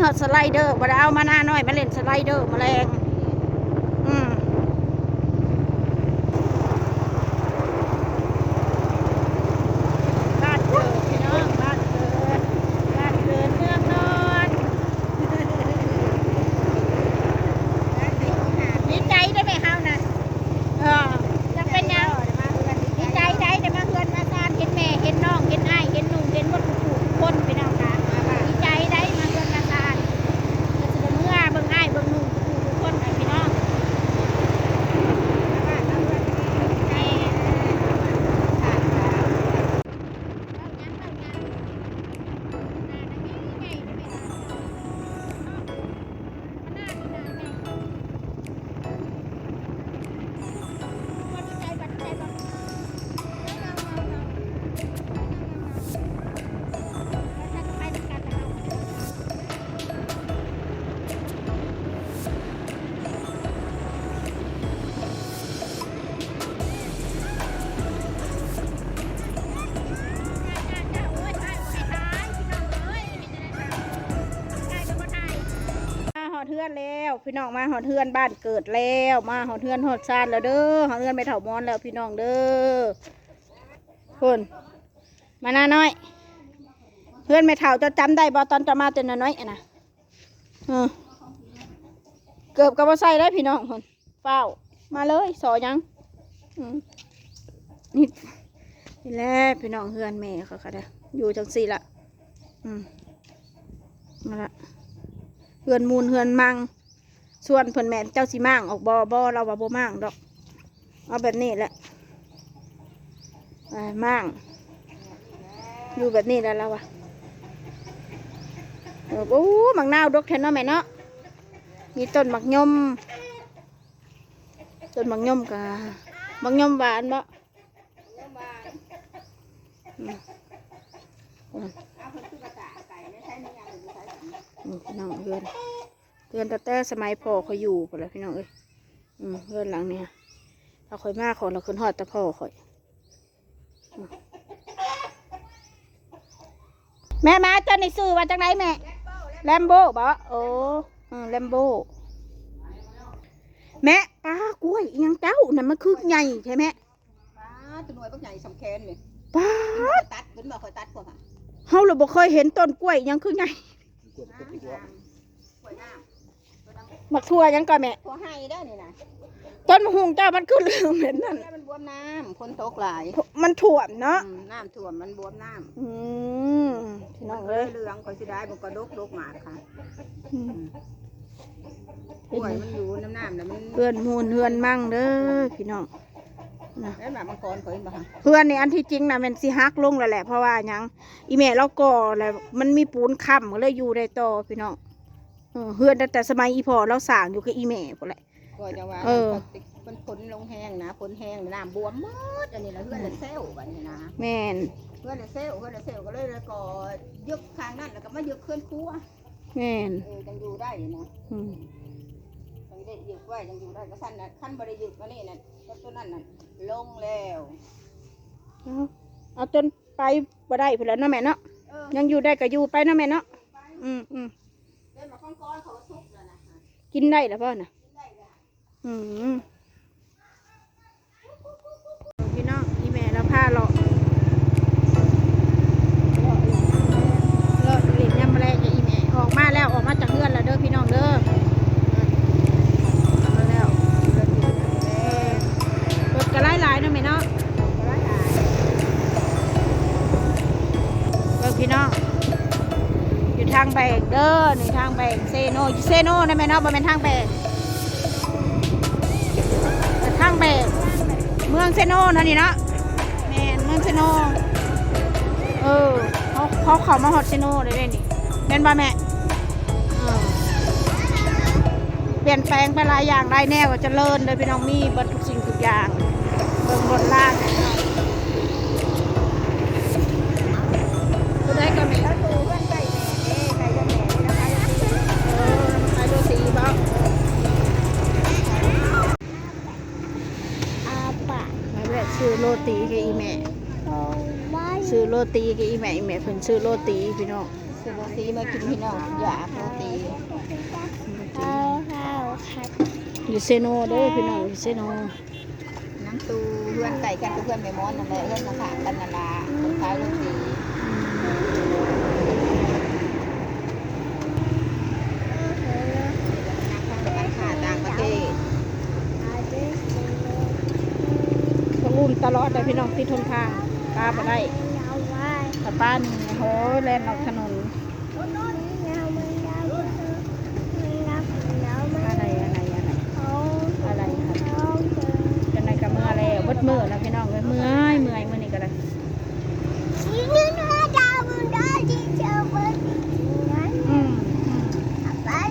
โอ้มีฮอสไลเดอร์บ่ได้เอามาหน้าน้อยมาเล่นสไลเดอร์มาแรง ฮือนแล้ว พี่น้องมาหอดเทือนบ้านเกิดแล้วมาหอดเทือนหอดซานแล้วเด้อหอดเทือนไปเถามอนแล้วพี่น้องเด้อคุณมาหน้าน้อย เพื่อนไม่เถาจะจำได้บ่ตอนจะมาเต็นน้อยนะเกือบกับว่าใส่ได้พี่น้องคนเฝ้า มาเลยสอยังนี่นี่แหละพี่น้องเฮือนแม่เขาค่ะเด้ออยู่จังสี่ละอืมมาละ เฮือนมูลเฮือนมังส่วนเพิ่นแม่เจ้าสิมั่งออกบอบอเราว่าบ่มั่งดอก เอาแบบนี้แหละมั่งอยู่แบบนี้แล้วเราอะโอ้หมักนาวดกแทนเนาะแม่เนาะมีต้นหมักยมต้นหมักยมกะหมักยมหวานบ่ พี่น้องเพื่อนเพื่อนแต่แต่สมัยพ่อเขาอยู่พอแล้วพี่น้องเอ้ยอืมเพื่อนหลังเนี่ยเราคอยมาขอเราขึ้นหอดแต่พ่อคอยอืมแม่มาตอนนี้ซื้อว่าจากไหนแม่แลมโบ้บ่โอ้อืมแลมโบ้แม่ป้ากล้วยอิหยังเจ้านั่นมันคือใหญ่ใช่ไหมป้าตัวหน่วยบักใหญ่สำแขนเลยป้าตัดขึ้นมาคอยตัดกว่าค่ะเฮาเราบ่เคยเห็นต้นกล้วยอิหยังคือใหญ่กล้วยน้ มักทั่วหยังก่อนแม่ำตัวให้ได้นี่นะต้นมะฮุงเจ้ามันคือเหลืองเหม็นนั่น แล้วมันบวมน้ำฝนตกหลายมันถ่วมเนาะอืมน้ำท่วมมันบวมน้อืมพี่ำน้องมัเอ้ยเหลืองคอยสิได้มันก็ดกดกหมากค่ะอืมกล้วยมันอยู่น้ำน้ำแล้วมันเพื่อนมูลเพื่อนมั่งเด้อพี่น้อง นะแล้วแบบมังกรคอยบ่ค่ะเพื่อนนี่อันที่จริงนะมันสิฮักลงแล้วแหละเพราะว่าหยังอีแม่เราก่อแล้วมันมีปูนค้ำก็เลยอยู่ได้ต่อพี่น้องเออเพื่อนตั้งแต่สมัยอีพ่อเราสร้างอยู่กับอีแม่พุ่นแหละ ก็จะว่าเออ มันฝนลงแห้งนะฝนแห้งน้ำบวมหมดอันนี้แหละเพื่อนเลยเซลล์แบบนี้นะแม่นเพื่อนเลยเซลล์เพื่อนเลยเซลล์ก็เลยแล้วก็ยึกทางนั้นแล้วก็มายึกเคลื่อนครัวแม่นเออจังอยู่ได้อยู่นะอืมยังได้ยึดไว้ยังอยู่ได้ก็ขั้นนะขั้นบริยึดมานี่นะก็ตัวนั้นน่ะ ลงแล้วเอาเอาจนไปบ่ได้พุ่นแล้วเนาะแม่เนาะเออยังอยู่ได้ก็อยู่ไปเนาะแม่เนาะอืมอืมเดินมาข้างก้อนเขาก็ทุกแล้วนะกินได้แล้วพ่อน่ะได้แล้วอืมพี่น้องอีแม่เราพาเลาะเลาะเล่นยำแมลงกับอีแม่ออกมาแล้วออกมาจากเรือนแล้วเด้อพี่น้องเด้ออางแบงเด้อนี่ทางแบงเซโนเซโนนะแม่เนาะบ่แม่นทางแบงทางแบกเมืองเซโนนั่นนี่เนาะแม่นเมืองเซโนเออเขาเขาเขามาฮอดเซโนเลยเด้นี่แม่นบ่แม่เออเบลี่ยนแปลงไปหลายอย่างหลายแนวก็เจริญเลยพี่น้องมีบัดทุกสิ่งทุกอย่างเบิ่งบนล่างก็ได้ก็มี ซื้อโรตีกับอีแม่โตไว้ซื้อโรตีกับอีแม่อีแม่เพิ่นซื้อโรตีพี่น้องซื้อโรตีมากินพี่น้องอยากโรตีเอาข้าวขัดอยู่เซโนเด้อพี่น้องอยู่เซโนน้ำตูเพื่อนไก่กันกับเพื่อนแม่มอนนั่นแหละเพื่อนมาขางกันนั่นล่ะคนขายโรตีการค้าต่างประเทศ อาเดสโน ต้องอุ้มตลอดเลย พี่น้องที่ทนทางป้าบ่ได้เอาไว้ถ้าป้านี่โอ้โหแล่นออกถนน เอามันยาวมันนับมันเอามัน อะไรอะไรอะไร เอา อะไรครับ เอาเถอะ จังไดก็เมื่อแล้วเบิดมื้อแล้วพี่น้องเอ้ยเมื่อยเมื่อยมื้อนี้ก็เลย สีเนื้อดาวมันได้ที่เจอเบอร์ที่นั้น อืม อาปะได้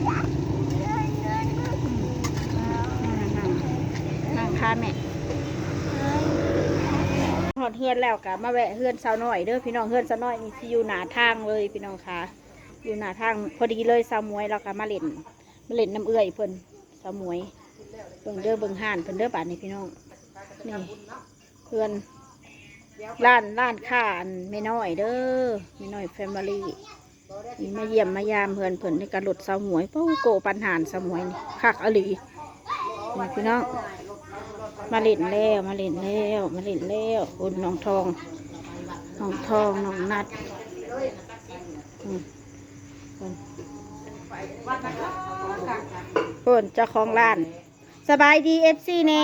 เงินเงินเงิน นั่งนั่งทานแม่ห อดเฮือนแล้วกะมาแวะเฮือนสาวน้อยเด้อพี่น้องเฮือนสาวน้อยนี่สิอยู่หนาทางเลยพี่น้องค่ะ อยู่หนาทางพอดีเลยสาวมวยเราก็มาเล่นมาเล่นน้ำเอื้อยเพิ่นสาวมวยเบิ่งเด้อเบิ่งห่านเพิ่นเด้อบาดนี้พี่น้องนี่เพื่อนร้านร้านค้าอันไม่น้อยเด้อไม่น้อยแฟมิลี่นี่มาเยี่ยมมายามเพื่อนเพิ่นในการหลดสาวมวยเป้าโกปันหาสาวมวยนี่คักอลีนี่พี่น้อง มาเล่นแล้วมาเล่นแล้วมาเล่นแล้วอุ่นน้องทองน้องทองน้องนัดอืมเพิ่นเจ้าของร้าน สบายดีเอฟซีแน่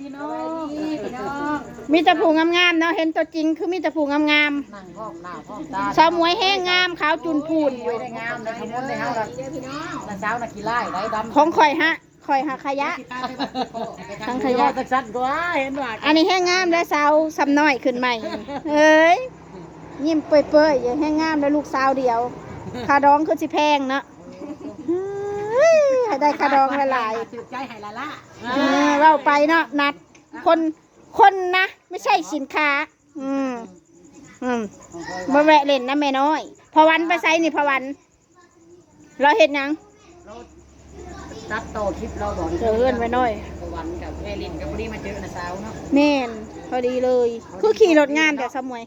พี่น้องพี่น้องมีแต่ผู้งามๆเนาะเห็นตัวจริงคือมีแต่ผู้งามนั่งห้องหน้าห้องตาๆสาวมวยแห้งงามขาวจุนพูนได้งามได้ขมนได้เฮาละน้าสาวน่ะขี้ไล่ได้ดำของข่อยฮะ ข่อยหาขยะ ทั้งขยะสักสักตัวเห็นว่าอันนี้แห้งงามแล้วสาวซ้ำน้อยขึ้นใหม่เอ้ยยิ้มเปื่อยๆอย่างแห้งงามแล้วลูกสาวเดียวคาดองคือสิแพงเนาะเฮ้ยให้ได้คาดองละลายถือใจให้ละละเออเว้าไปเนาะนัด คนคนนะไม่ใช่สินค้า อืมอืมมาแวะเล่นนะแม่น้อย พอวันไปใส่นี่พอวัน เราเห็นยัง ตัดต่อคลิปเราบอกเจอเพื่อนไว้หน่อยวันกับแม่ลินกับพอดีมาเจอน้าสาวเนาะแม่นพอดีเลย คือขี่รถงานแต่สมวย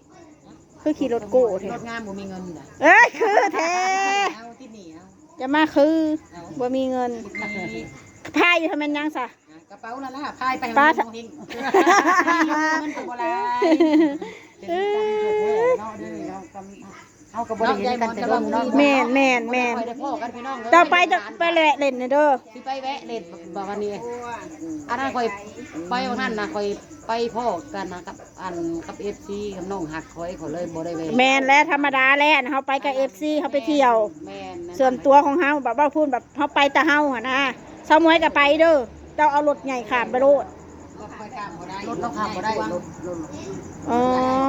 คือขี่รถโก้แท้รถงามบ่มีเงินน่ะเอ้ยคือแท้เอาที่นี่เอาจะมาคือบ่มีเงินมีพายอยู่ทำไมนยังซะกระเป๋านั่นล่ะพายไปป้าเงินก็บ่หลายเฮาก็บ่ได้เห็นกันแต่เบิ่งเนาะแม่นแม่นแม่นได้พ่อกันพี่น้องต่อไปจะไปแหละเล่นเด้อสิไปแวะเล่นบอกวันนี้อันนั้นคอยไปวันนั้นนะคอยไปพ่อกันนะกับอันกับเอฟซีกับน้องหักคอยเขาเลยบ่ได้แวะแมนและธรรมดาแล้วนะเขาไปกับเอฟซีเขาไปเที่ยว แม่นส่วนตัวของเฮาแบบว่าพูดแบบเขาไปแต่เฮาหะนะสาวมวยก็ไปเด้อเจ้าเอารถใหญ่ขามไปโลดรถเราขับบ่ได้รถรถอ๋อ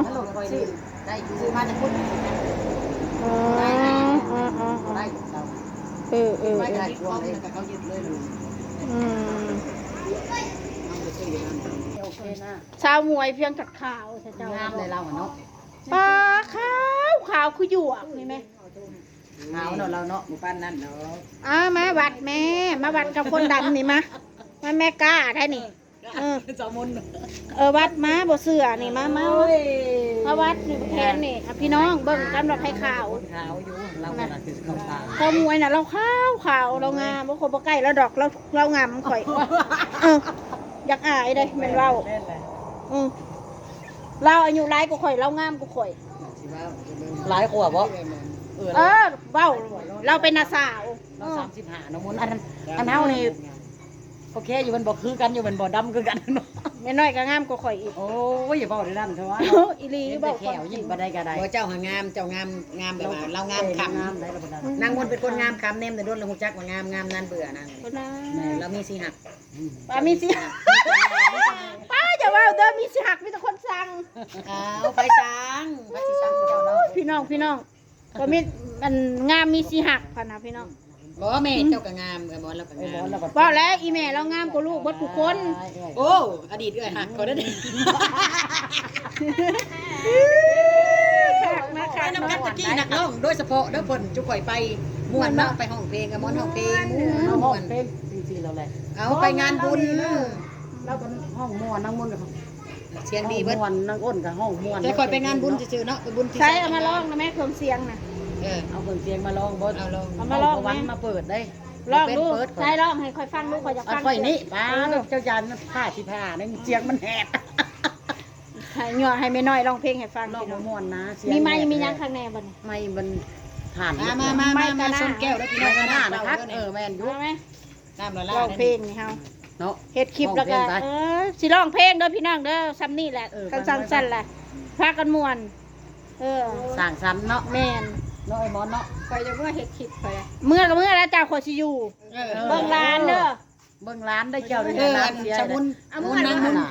ถ้ารถคอยได้ ได้ซื้อมาจะพุ่นอ๋ออ๋ออ๋ออ๋อได้เราเออเออไม่เอได้อควงแต่เขายึดเลยเลยอืมเอาไปซื้ออย่างนั้นโอเคนะสาวมวยเพียงกับขาวใช่เจ้างามเลยเราเนาะปลาขาวขาวคือหยวกนี่ไหมขาวเนาะเราเนาะหมู่บ้านนั่นเนาะอ้ามาวัดแม่ มาวัดกับคนดำนี่มามาแม่กล้าได้นี่เออจอมุนเออวัดมาบ่เสือนี่มามา มาวัดนี่แทนนี่อะพี่น้องเบิ่งกันว่าให้ขาวขาวอยู่เราขนาดคือขาวตาพอมวยน่ะเราขาวขาวเรางามบ่คนบ่ใกล้เราดอกเราเรางามข่อยเอออยากอายเด้แม่นเว้าอือเราอายุหลายกว่าข่อยเรางามกว่าข่อยหลายขวบบ่เออเออเว้าเราเป็นนาสาวเราสามสิบห้าน้องมุนอันนั้นอันเฮานี่โอเคอยู่มันบ่คือกันอยู่มันบ่ดำคือกันเนาะ แม่น้อยก็งามกว่าข่อยอีก โอ้ยอย่าบอกได้นั่นเถอะวะโอ้อีหลีเว้าเว้าแขวยิ่งบ่ได้ก็ได้บ่เจ้าหางามเจ้างามงามแบบว่าเรางามคงามได้แล้วบ่ได้ำนางมนต์เป็นคนงามคำเนมแต่ด้วนเราหูจักว่างามงามนั่นเบื่อนางคนนะเรามีสีหักป้ามีสิ ป้าอย่าว่าเด้อมีสิหักมีแต่คนสั่งเอาไปสร้างไปสิสร้างเจ้าเนาะพี่น้องพี่น้องก็มีมันงามมีสีหักพะนะพี่น้อง บอกว่าแม่เจ้าก็งามเออหมอนเราก็ไอ้งาหมอมนแล้วก็ว่าแล้วอีแม่เรางามกว่าลูกเบดทุกคนโอ้ อดีตเอ้ยหักก็ได้ดิคักมาไปคักนำมากันตะกี้นักร้องโดยเฉพาะเด้อเพิ่นจุข่อยไปม่วนเนาะไปห้องเพลงกับหมอนห้องเพลงเอาห้ม่อวงนเป็นจริงๆเราแหละเอาไปงานบุญแล้วก็ห้องม่วนนั่งม่วนกับเสียงห้องดีเบิดม่วนนั่งอ้นกับห้องม่วนแต่ข่อยไปงานบุญซื่อๆเนาะไปบุญที่ใช้เอามาลองนะแม่เครื่องเสียงนะเออ เอาเครื่องเสียงมาลองบ่เอาลอง เอามาลองวันไหมมาเปิดได้ลองดูเปิดใช้ลองให้ค่อยฟังดูค่อยอยากเอาฟังค่อยนี่ป้าเจ้าจานผ้าที่ผ้านี่เสียงมันแหบให้เหงื่อให้แม่น้อยร้องเพลงให้ฟังลองพี่น้องม่วนนะเสียงมีไม้แหบมีหยังข้างในบ่นี่ ไม่มันผ่านมามามามามาชนแก้วแล้วพี่น้ไม่องกระน้ด้านะครับเออแม่นอยุเอาไหมน้ำละลาร้องเพลงนี่เฮาเนาะ เฮ็ดคลิปแล้วก็ร้องเพลงไปเออสิร้องเพลงเด้อพี่น้องเด้อซ้ำนี่แหละเออ กันสั่นสั่นแหละพากันม่วน เออสร้างสรรค์เนาะ แม่น เนาะไอ้หมอนเนาะคอยจะเมื่อเฮ็ดคลิปไปเมื่อก็เมื่อแล้วจ้าขอยสิอยู่เออเบิ่งร้านเด้อ เบิ่งร้านได้เจ้าได้เออร้านเสียชะมุนเอามุมื้นอนั่งละมุนน่ะ